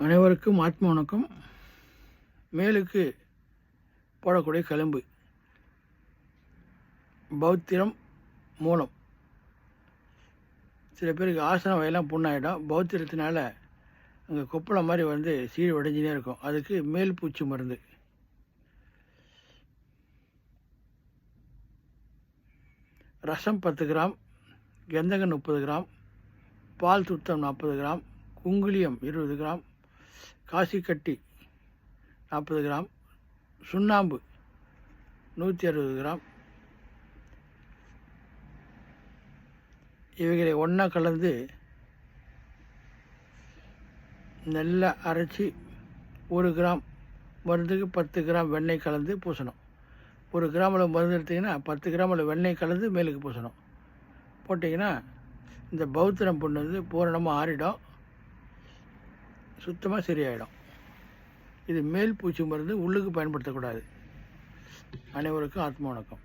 அனைவருக்கும் ஆத்ம வணக்கம். மேலுக்கு போடக்கூடிய களம்பு. பௌத்திரம் மூலம். சில பேருக்கு ஆசன வயலாம் புண்ணாயிடும். பௌத்திரத்தினால அங்கே கொப்பளம் மாதிரி வந்து சீழ் உடைஞ்சினே இருக்கும். அதுக்கு மேல் பூச்சி மருந்து. ரசம் பத்து கிராம் கெந்தகம் முப்பது கிராம் பால் சுத்தம் நாற்பது கிராம் குங்குளியம் இருபது கிராம் காசிக்கட்டி நாற்பது கிராம் சுண்ணாம்பு நூற்றி அறுபது கிராம். இவைகளை ஒன்றா கலந்து நல்லா அரைச்சி ஒரு கிராம் மருந்துக்கு பத்து கிராம் வெண்ணெய் கலந்து பூசணும். ஒரு கிராமில் மருந்து எடுத்திங்கன்னா பத்து கிராமில் வெண்ணெய் கலந்து மேலுக்கு பூசணும். போட்டிங்கன்னா இந்த பௌத்திரம் புண்ணு வந்து பூரணமாக ஆறிடும். சுத்தமாக சரியாயிடும். இது மேல் பூச்சி மருந்து உள்ளுக்கு பயன்படுத்தக்கூடாது. அனைவருக்கும் ஆத்ம வணக்கம்.